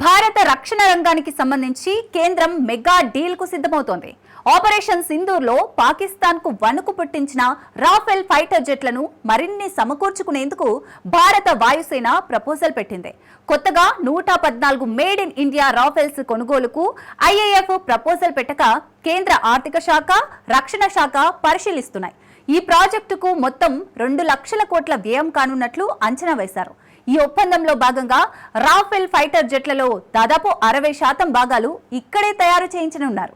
భారత రక్షణ రంగానికి సంబంధించి కేంద్రం మెగా డీల్కు సిద్ధమవుతోంది. ఆపరేషన్ సింధూర్లో పాకిస్తాన్కు వణుకు పుట్టించిన రాఫెల్ ఫైటర్ జెట్లను మరిన్ని సమకూర్చుకునేందుకు భారత వాయుసేన ప్రపోజల్ పెట్టింది. కొత్తగా నూట పద్నాలుగు మేడ్ ఇన్ ఇండియా రాఫెల్స్ కొనుగోలుకు ఐఏఎఫ్ ప్రపోజల్ పెట్టక కేంద్ర ఆర్థిక శాఖ రక్షణ శాఖ పరిశీలిస్తున్నాయి. ఈ ప్రాజెక్టుకు మొత్తం రెండు లక్షల కోట్ల వ్యయం కానున్నట్లు అంచనా వేశారు. ఈ ఒప్పందంలో భాగంగా రాఫెల్ ఫైటర్ జెట్లలో దాదాపు అరవై శాతం భాగాలు ఇక్కడే తయారు చేయించనున్నారు.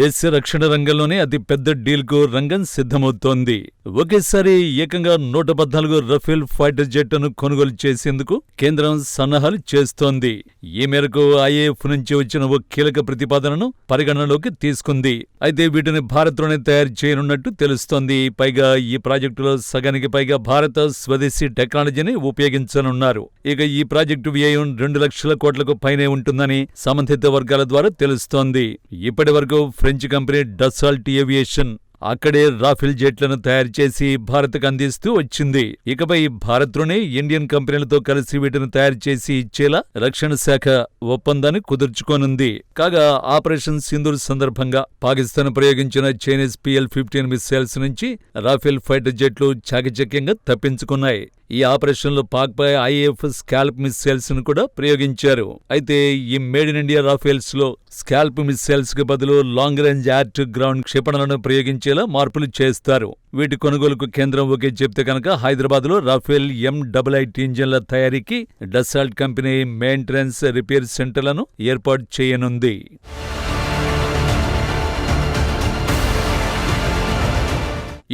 దేశ రక్షణ రంగంలోనే అతి పెద్ద డీల్కు రంగం సిద్ధమవుతోంది. ఒకేసారి ఏకంగా నూట పద్నాలుగు రఫేల్ ఫైటర్ జెట్ను కొనుగోలు చేసేందుకు కేంద్రం సన్నాహాలు చేస్తోంది. ఈ మేరకు ఐఏఎఫ్ నుంచి వచ్చిన ఓ కీలక ప్రతిపాదనను పరిగణనలోకి తీసుకుంది. అయితే వీటిని భారత్లోనే తయారు చేయనున్నట్టు తెలుస్తోంది. పైగా ఈ ప్రాజెక్టులో సగానికి పైగా భారత స్వదేశీ టెక్నాలజీని ఉపయోగించనున్నారు. ఇక ఈ ప్రాజెక్టు వ్యయం రెండు లక్షల కోట్లకు పైనే ఉంటుందని సంబంధిత వర్గాల ద్వారా తెలుస్తోంది. ఇప్పటి వరకు ఫ్రెంచ్ కంపెనీ డసాల్ట్ ఏవియేషన్ అక్కడే రాఫెల్ జెట్లను తయారు చేసి భారత్కు అందిస్తూ వచ్చింది. ఇకపై భారత్లోనే ఇండియన్ కంపెనీలతో కలిసి వీటిని తయారు చేసి ఇచ్చేలా రక్షణ శాఖ ఒప్పందాన్ని కుదుర్చుకోనుంది. కాగా ఆపరేషన్ సింధూర్ సందర్భంగా పాకిస్తాన్ ప్రయోగించిన చైనీస్ పిఎల్ ఫిఫ్టీన్ మిస్సైల్స్ నుంచి రాఫెల్ ఫైటర్ జెట్లు చాకచక్యంగా తప్పించుకున్నాయి. ఈ ఆపరేషన్లో పాక్పై ఐఎఫ్ ఐఏఎఫ్ స్కాల్ప్ మిస్సైల్స్ను కూడా ప్రయోగించారు. అయితే ఈ మేడ్ ఇన్ ఇండియా రాఫెల్స్లో స్కాల్ప్ మిస్సైల్స్కి బదులు long range air to ground క్షిపణులను ప్రయోగించేలా మార్పులు చేస్తారు. వీటి కొనుగోలుకు కేంద్రం ఒకే చెప్తే కనుక హైదరాబాద్లో రాఫెల్ ఎం డబుల్ ఐటీ ఇంజన్ల తయారీకి డసాల్ట్ కంపెనీ మెయింటెనెన్స్ రిపేర్ సెంటర్లను ఏర్పాటు చేయనుంది.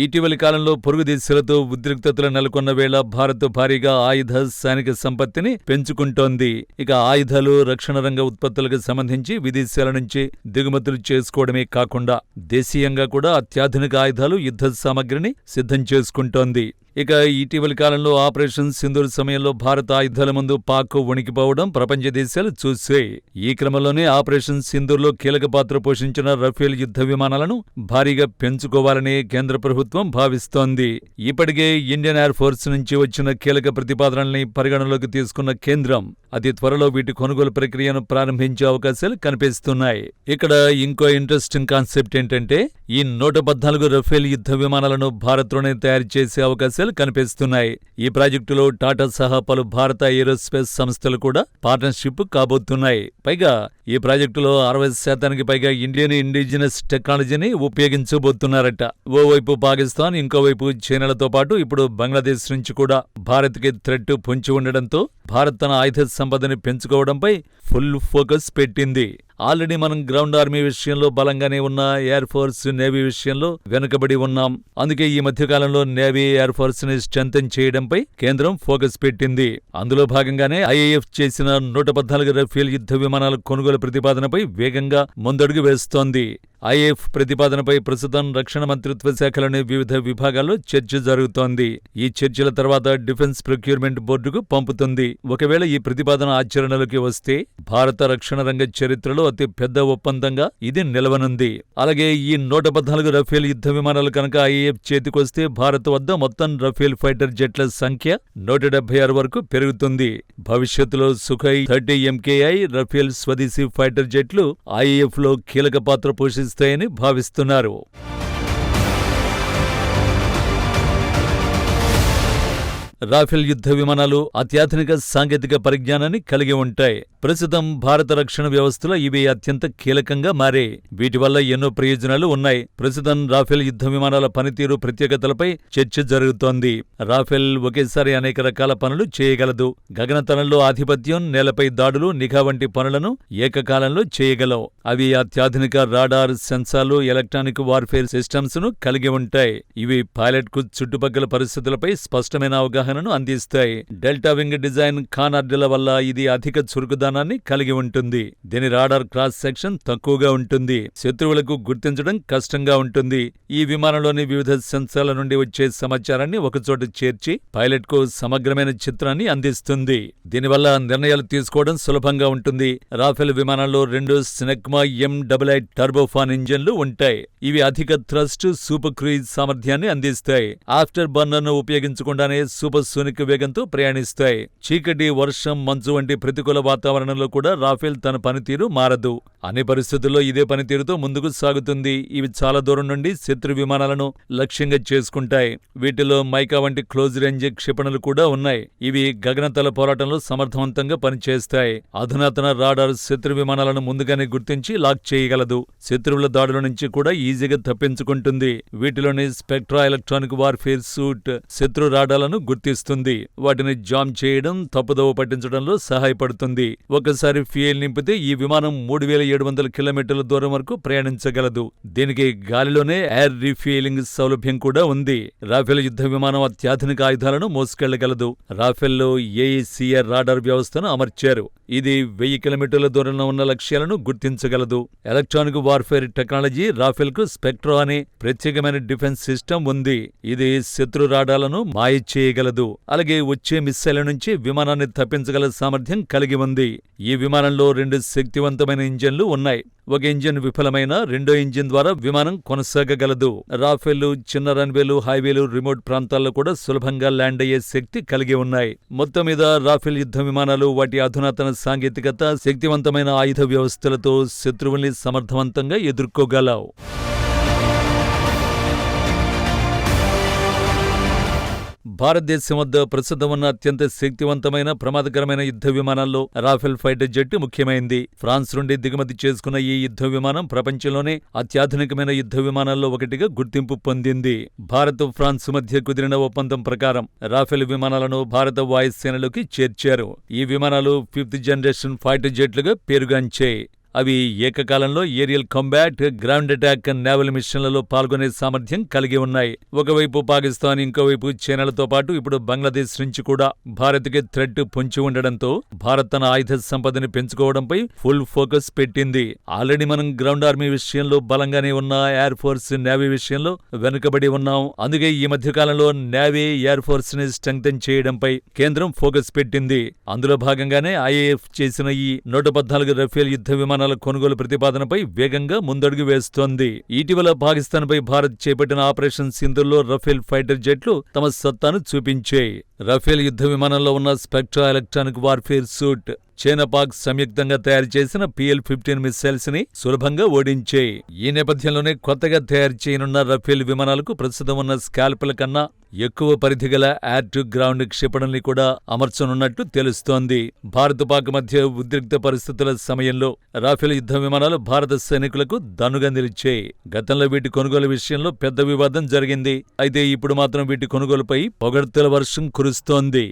ఇటీవలి కాలంలో పొరుగు దేశాలతో ఉద్రిక్తతలు నెలకొన్న వేళ భారత్ భారీగా ఆయుధ సైనిక సంపత్తిని పెంచుకుంటోంది. ఇక ఆయుధాలు రక్షణ రంగ ఉత్పత్తులకు సంబంధించి విదేశాల నుంచి దిగుమతులు చేసుకోవడమే కాకుండా దేశీయంగా కూడా అత్యాధునిక ఆయుధాలు యుద్ధ సామగ్రిని సిద్ధం చేసుకుంటోంది. ఇక ఇటీవలి కాలంలో ఆపరేషన్ సింధూర్ సమయంలో భారత ఆయుధాల ముందు పాక్ వణికిపోవడం ప్రపంచ దేశాలు చూశాయి ఈ క్రమంలోనే ఆపరేషన్ సింధూర్లో కీలక పాత్ర పోషించిన రఫేల్ యుద్ధ విమానాలను భారీగా పెంచుకోవాలని కేంద్ర ప్రభుత్వం భావిస్తోంది. ఇప్పటికే ఇండియన్ ఎయిర్ ఫోర్స్ నుంచి వచ్చిన కీలక ప్రతిపాదనల్ని పరిగణలోకి తీసుకున్న కేంద్రం అతి త్వరలో వీటి కొనుగోలు ప్రక్రియను ప్రారంభించే అవకాశాలు కనిపిస్తున్నాయి. ఇక్కడ ఇంకో ఇంట్రెస్టింగ్ కాన్సెప్ట్ ఏంటంటే ఈ నూట పద్నాలుగు రఫేల్ యుద్ధ విమానాలను భారత్లోనే తయారు చేసే అవకాశాలు కనిపిస్తున్నాయి. ఈ ప్రాజెక్టులో టాటా సహా పలు భారత ఏరోస్పేస్ సంస్థలు కూడా పార్ట్నర్షిప్ కాబోతున్నాయి. పైగా ఈ ప్రాజెక్టులో అరవై శాతానికి పైగా ఇండియన్ ఇండిజినస్ టెక్నాలజీని ఉపయోగించబోతున్నారట. ఓవైపు పాకిస్తాన్ ఇంకోవైపు చైనాలతో పాటు ఇప్పుడు బంగ్లాదేశ్ నుంచి కూడా భారత్కి థ్రెట్ పొంచి ఉండడంతో భారత్ తన ఆయుధ సంపదని పెంచుకోవడంపై ఫుల్ ఫోకస్ పెట్టింది. ఆల్రెడీ మనం గ్రౌండ్ ఆర్మీ విషయంలో బలంగానే ఉన్న ఎయిర్ ఫోర్స్ నేవీ విషయంలో వెనుకబడి ఉన్నాం. అందుకే ఈ మధ్యకాలంలో నేవీ ఎయిర్ ఫోర్స్ని స్ట్రెంథన్ చేయడంపై కేంద్రం ఫోకస్ పెట్టింది. అందులో భాగంగానే ఐఏఎఫ్ చేసిన నూట పద్నాలుగు రఫేల్ యుద్ధ విమానాల కొనుగోలు ప్రతిపాదనపై వేగంగా ముందడుగు వేస్తోంది. ఐఏఎఫ్ ప్రతిపాదనపై ప్రస్తుతం రక్షణ మంత్రిత్వ శాఖలోని వివిధ విభాగాల్లో చర్చ జరుగుతోంది. ఈ చర్చల తర్వాత డిఫెన్స్ ప్రొక్యూర్మెంట్ బోర్డుకు పంపుతుంది. ఒకవేళ ఈ ప్రతిపాదన ఆచరణలోకి వస్తే భారత రక్షణ రంగ చరిత్రలో అతి పెద్ద ఒప్పందంగా ఇది నిలవనుంది. అలాగే ఈ నూట పద్నాలుగు రఫేల్ యుద్ధ విమానాలు కనుక ఐఏఎఫ్ చేతికొస్తే భారత్ వద్ద మొత్తం రఫేల్ ఫైటర్ జెట్ల సంఖ్య నూట డెబ్బై ఆరు వరకు పెరుగుతుంది. భవిష్యత్తులో సుఖై థర్టీ ఎంకేఐ రఫేల్ స్వదేశీ ఫైటర్ జెట్లు ఐఏఎఫ్లో కీలక పాత్ర పోషిస్తాయని భావిస్తున్నారు. రాఫెల్ యుద్ధ విమానాలు అత్యాధునిక సాంకేతిక పరిజ్ఞానాన్ని కలిగి ఉంటాయి. ప్రస్తుతం భారత రక్షణ వ్యవస్థలో ఇవి అత్యంత కీలకంగా మారే. వీటి వల్ల ఎన్నో ప్రయోజనాలు ఉన్నాయి. ప్రస్తుతం రాఫెల్ యుద్ధ విమానాల పనితీరు ప్రత్యేకతలపై చర్చ జరుగుతోంది. రాఫెల్ ఒకేసారి అనేక రకాల పనులు చేయగలదు. గగనతలంలో ఆధిపత్యం నేలపై దాడులు నిఘా వంటి పనులను ఏకకాలంలో చేయగలవు. అవి అత్యాధునిక రాడార్ సెన్సార్లు ఎలక్ట్రానిక్ వార్ఫేర్ సిస్టమ్స్ను కలిగి ఉంటాయి. ఇవి పైలట్కు చుట్టుపక్కల పరిస్థితులపై స్పష్టమైన అవగాహనను అందిస్తాయి. డెల్టా వింగ్ డిజైన్ కానార్డుల వల్ల ఇది అధిక చురుకుదనాన్ని కలిగి ఉంటుంది. దీని రాడార్ క్రాస్ సెక్షన్ తక్కువగా ఉంటుంది. శత్రువులకు గుర్తించడం కష్టంగా ఉంటుంది. ఈ విమానంలోని వివిధ సెన్సార్ల నుండి వచ్చే సమాచారాన్ని ఒకచోట చేర్చి పైలట్కు సమగ్రమైన చిత్రాన్ని అందిస్తుంది. దీనివల్ల నిర్ణయాలు తీసుకోవడం సులభంగా ఉంటుంది. రాఫెల్ విమానంలో రెండు Snecma M double eight turbofan ఇంజన్లు ఉంటాయి. ఇవి అధిక థ్రస్ట్ సూపర్ క్రూయిజ్ సామర్థ్యాన్ని అందిస్తాయి. ఆఫ్టర్ బర్నర్ను ఉపయోగించకుండానే సూపర్ సోనిక్ వేగంతో ప్రయాణిస్తాయి. చీకటి వర్షం మంచు వంటి ప్రతికూల వాతావరణంలో కూడా రాఫెల్ తన పనితీరు మారదు. అన్ని పరిస్థితుల్లో ఇదే పనితీరుతో ముందుకు సాగుతుంది. ఇవి చాలా దూరం నుండి శత్రు విమానాలను లక్ష్యంగా చేసుకుంటాయి. వీటిలో మైకా వంటి క్లోజ్ రేంజ్ క్షిపణులు కూడా ఉన్నాయి. ఇవి గగనతల పోరాటంలో సమర్థవంతంగా పనిచేస్తాయి. అధునాతన రాడార్ శత్రు విమానాలను ముందుగానే గుర్తించి లాక్ చేయగలదు. శత్రువుల దాడుల నుంచి కూడా ఈజీగా తప్పించుకుంటుంది. వీటిలోని స్పెక్ట్రా ఎలక్ట్రానిక్ వార్ఫేర్ సూట్ శత్రు రాడాలను గుర్తిస్తుంది. వాటిని జామ్ చేయడం తప్పుదోవ పట్టించడంలో సహాయపడుతుంది. ఒకసారి ఫ్యూయల్ నింపితే ఈ విమానం మూడు వేల ఏడు వందల కిలోమీటర్ల దూరం వరకు ప్రయాణించగలదు. దీనికి గాలిలోనే ఎయిర్ రీఫ్యూయలింగ్ సౌలభ్యం కూడా ఉంది. రాఫెల్ యుద్ధ విమానం అత్యాధునిక ఆయుధాలను మోసుకెళ్ళగలదు. రాఫెల్లో ఏఈసీఆర్ రాడార్ వ్యవస్థను అమర్చారు. ఇది వెయ్యి కిలోమీటర్ల దూరంలో ఉన్న లక్ష్యాలను గుర్తించగలదు. ఎలక్ట్రానిక్ వార్ఫేర్ టెక్నాలజీ రాఫెల్కు స్పెక్ట్రో అనే ప్రత్యేకమైన డిఫెన్స్ సిస్టమ్ ఉంది. ఇది శత్రు రాడాలను మాయ చేయగలదు. అలాగే వచ్చే మిస్సైల నుంచి విమానాన్ని తప్పించగల సామర్థ్యం కలిగి ఉంది. ఈ విమానంలో రెండు శక్తివంతమైన ఇంజన్లు ఉన్నాయి. ఒక ఇంజిన్ విఫలమైన రెండో ఇంజిన్ ద్వారా విమానం కొనసాగగలదు. రాఫెల్లు చిన్న రన్వేలు హైవేలు రిమోట్ ప్రాంతాల్లో కూడా సులభంగా ల్యాండ్ అయ్యే శక్తి కలిగి ఉన్నాయి. మొత్తం మీద రాఫెల్ యుద్ధ విమానాలు వాటి అధునాతన సాంకేతికత శక్తివంతమైన ఆయుధ వ్యవస్థలతో శత్రువుల్ని సమర్థవంతంగా ఎదుర్కోగలవు. భారతదేశం వద్ద ప్రస్తుతం ఉన్న అత్యంత శక్తివంతమైన ప్రమాదకరమైన యుద్ధ విమానాల్లో రాఫెల్ ఫైటర్ జెట్ ముఖ్యమైంది. ఫ్రాన్స్ నుండి దిగుమతి చేసుకున్న ఈ యుద్ధ విమానం ప్రపంచంలోనే అత్యాధునికమైన యుద్ధ విమానాల్లో ఒకటిగా గుర్తింపు పొందింది. భారత్ ఫ్రాన్స్ మధ్య కుదిరిన ఒప్పందం ప్రకారం రాఫెల్ విమానాలను భారత వాయుసేనలోకి చేర్చారు. ఈ విమానాలు ఫిఫ్త్ జనరేషన్ ఫైటర్ జెట్లుగా పేరుగాంచాయి. అవి ఏకకాలంలో aerial combat ground attack naval మిషన్లలో పాల్గొనే సామర్థ్యం కలిగి ఉన్నాయి. ఒకవైపు పాకిస్తాన్ ఇంకోవైపు చైనాలతో పాటు ఇప్పుడు బంగ్లాదేశ్ నుంచి కూడా భారత్కి థ్రెట్ పొంచి ఉండడంతో భారత్ తన ఆయుధ సంపదని పెంచుకోవడంపై ఫుల్ ఫోకస్ పెట్టింది. ఆల్రెడీ మనం గ్రౌండ్ ఆర్మీ విషయంలో బలంగానే ఉన్న ఎయిర్ ఫోర్స్ నేవీ విషయంలో వెనుకబడి ఉన్నాం. అందుకే ఈ మధ్యకాలంలో నేవీ ఎయిర్ ఫోర్స్ని స్ట్రెంగ్తన్ చేయడంపై కేంద్రం ఫోకస్ పెట్టింది. అందులో భాగంగానే ఐఏఎఫ్ చేసిన ఈ నూట పద్నాలుగు రఫేల్ యుద్ధ విమానాల కొనుగోలు ప్రతిపాదనపై వేగంగా ముందడుగు వేస్తోంది. ఇటీవల పాకిస్తాన్పై భారత్ చేపట్టిన ఆపరేషన్ సింధుల్లో రఫేల్ ఫైటర్ జెట్లు తమ సత్తాను చూపించాయి. రఫేల్ యుద్ధ విమానంలో ఉన్న స్పెక్ట్రా ఎలక్ట్రానిక్ వార్ఫేర్ సూట్ చైనాపాక్ సంయుక్తంగా తయారు చేసిన పిఎల్ ఫిఫ్టీన్ మిస్సైల్స్ని సులభంగా ఓడించాయి ఈ నేపథ్యంలోనే కొత్తగా తయారు చేయనున్న రఫేల్ విమానాలకు ప్రస్తుతం ఉన్న స్కాల్పుల కన్నా ఎక్కువ పరిధి గల ఎయిర్ టు గ్రౌండ్ క్షిపణుల్ని కూడా అమర్చనున్నట్టు తెలుస్తోంది. భారత్ పాక్ మధ్య ఉద్రిక్త పరిస్థితుల సమయంలో రాఫెల్ యుద్ధ విమానాలు భారత సైనికులకు దన్నుగా నిలిచాయి గతంలో వీటి కొనుగోలు విషయంలో పెద్ద వివాదం జరిగింది. అయితే ఇప్పుడు మాత్రం వీటి కొనుగోలుపై పొగడ్తల వర్షం కురుస్తోంది.